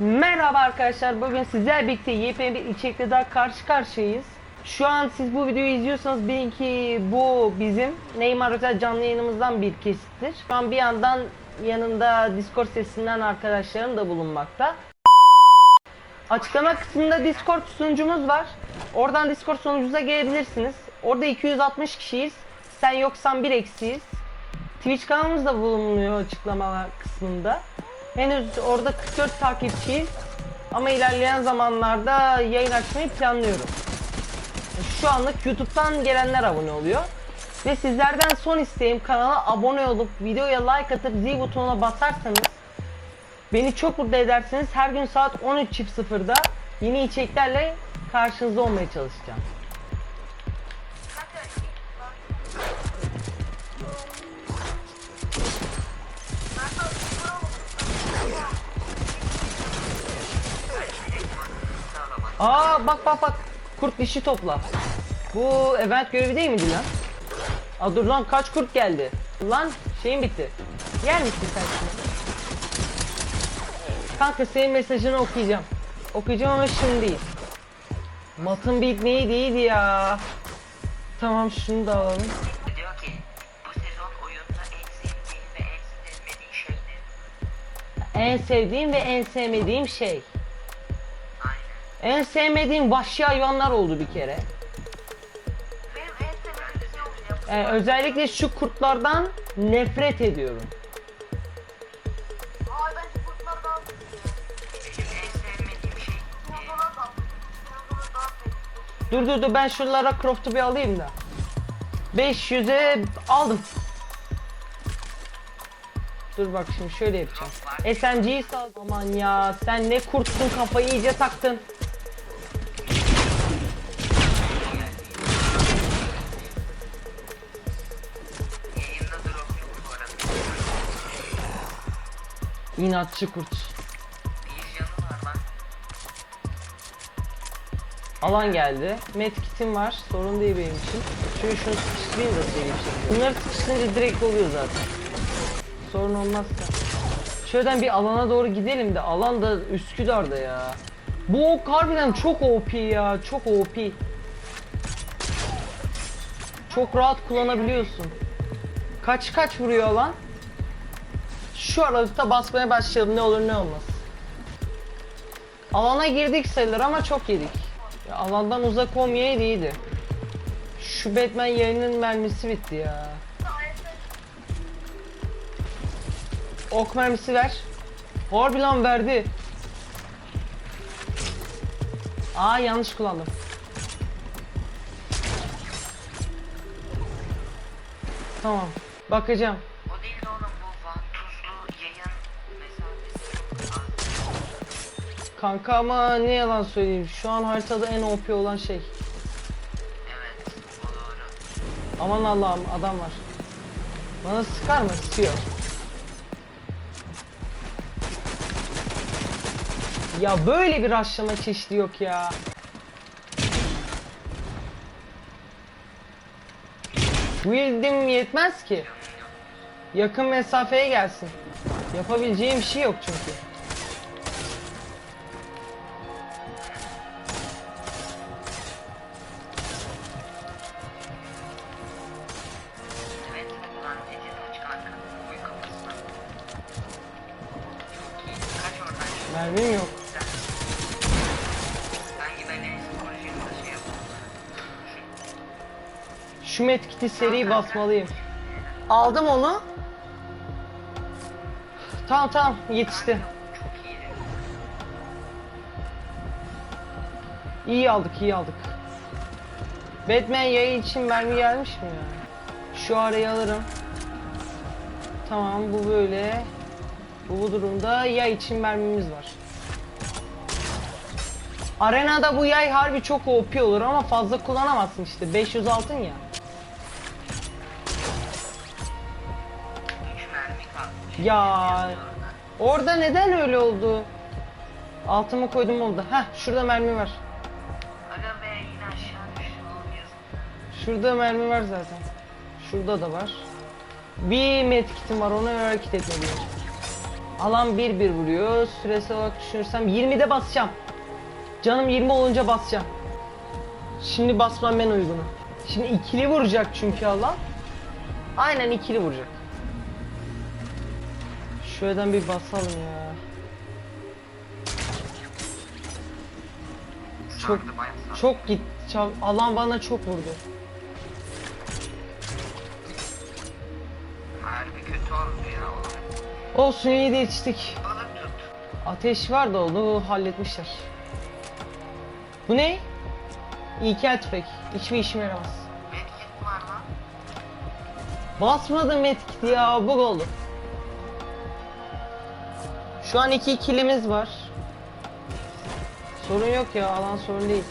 Merhaba arkadaşlar. Bugün sizlerle birlikte yepyeni bir içerikle daha karşı karşıyayız. Şu an siz bu videoyu izliyorsanız bilin ki bu bizim Neymar Özel canlı yayınımızdan bir kesittir. Şu an bir yandan yanında Discord sesinden arkadaşlarım da bulunmakta. Açıklama kısmında Discord sunucumuz var. Oradan Discord sunucumuza gelebilirsiniz. Orada 260 kişiyiz. Sen yoksan bir eksiyiz. Twitch kanalımız da bulunuyor açıklama kısmında. Henüz orada 44 takipçiyiz. Ama ilerleyen zamanlarda yayın açmayı planlıyorum. Şu anlık YouTube'dan gelenler abone oluyor. Ve sizlerden son isteğim kanala abone olup videoya like atıp zil butonuna basarsanız beni çok mutlu edersiniz. Her gün saat 13.00'da yeni içeriklerle karşınızda olmaya çalışacağım. Aa bak bak bak. Kurt dişi topla. Bu event görevi değil miydi lan? Aa dur lan kaç kurt geldi? Lan şeyin bitti. Yer misin sen şimdi? Kanka senin mesajını okuyacağım. Okuyacağım ama şimdi değil. Matın bitmeyi değildi ya. Tamam şunu da alalım. Diyor ki bu sezon oyunda en sevdiğin ve en sevmediğin şey ne? En sevdiğim ve en sevmediğim şey. En sevmediğim vahşi hayvanlar oldu bir kere. Benim en sevdiğim şey olacak. Ee, özellikle şu kurtlardan nefret ediyorum. Aa ben şu sevmediğim şey. Dur dur dur ben şuralara Croft'u bir alayım da. 500'e aldım. Dur bak şimdi şöyle yapacağım. SMG'yi sal. Aman ya sen ne kurtsun kafayı iyice taktın. İnatçı kurt. Alan geldi. Medkit'im var. Sorun değil benim için. Şöyle şunu sıkıştırayım da bir şekilde. Bunları sıkıştırınca direkt oluyor zaten. Sorun olmazsa. Şuradan bir alana doğru gidelim de alan da Üsküdar'da ya. Bu ok harbiden çok OP ya. Çok OP. Çok rahat kullanabiliyorsun. Kaç kaç vuruyor alan? Şu aralıkta basmaya başlayalım ne olur ne olmaz. Alana girdik sayılır ama çok yedik. Ya alandan uzak olmayaydı iyiydi. Şu Batman yayının mermisi bitti ya. Ok mermisi ver. Harbi lan verdi. Aa yanlış kullandım. Tamam. Bakacağım. Kanka ama ne yalan söyleyeyim. Şu an haritada en OP olan şey. Evet o doğru. Aman Allah'ım adam var. Bana sıkar mı? Sıkıyor. Ya böyle bir aşlama çeşidi yok ya. Build'im yetmez ki. Yakın mesafeye gelsin. Yapabileceğim bir şey yok çünkü. Mermim yok. Şu medkiti seri basmalıyım. Aldım onu. Tamam tamam yetişti. İyi aldık iyi aldık. Batman yayı için mermi gelmiş mi ya? Şu arayı alırım. Tamam bu böyle. Bu, durumda yay için mermimiz var. Arenada bu yay harbi çok OP olur ama fazla kullanamazsın işte. 500 altın ya. 3 mermi kaldı. Ya orada neden öyle oldu? Altıma koydum oldu. Heh şurada mermi var. Şurada mermi var zaten. Şurada da var. Bir medkitim var ona hareket etmeliyim. Alan 1 1 vuruyor. Süresi olarak düşünürsem 20'de basacağım. Canım 20 olunca basacağım. Şimdi basmam ben uygunu. Şimdi ikili vuracak çünkü alan. Aynen ikili vuracak. Şuradan bir basalım ya. Çok çok git. Alan bana çok vurdu. Harbi kötü oldu. Olsun iyi de. Balık tut. Ateş var da onu halletmişler. Bu ne? İlkel tüfek. Hiçbir işime yaramaz. Medkit var lan. Basmadım medkit ya bug oldu. Şu an iki kilimiz var. Sorun yok ya alan sorun değil.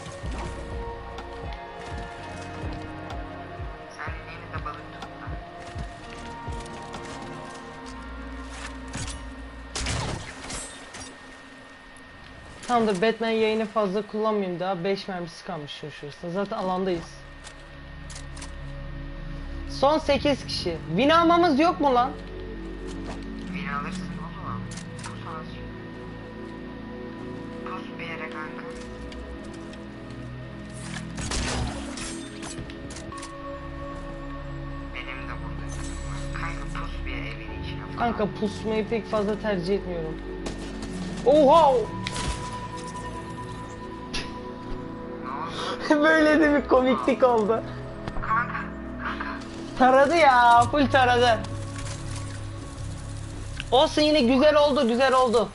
Tamamdır Batman yayını fazla kullanmayayım daha 5 mermisi kalmış şu şurasında. Zaten alandayız. Son 8 kişi. Win almamız yok mu lan? Beni alırsın oğlum. Pus azıcık. Pus bir yere kanka. Benim de burada. Kanka pus bir evin içine. Kanka pusmayı pek fazla tercih etmiyorum. Oha! Böyle de bir komiklik oldu. Taradı ya, full taradı. Olsun yine güzel oldu, güzel oldu.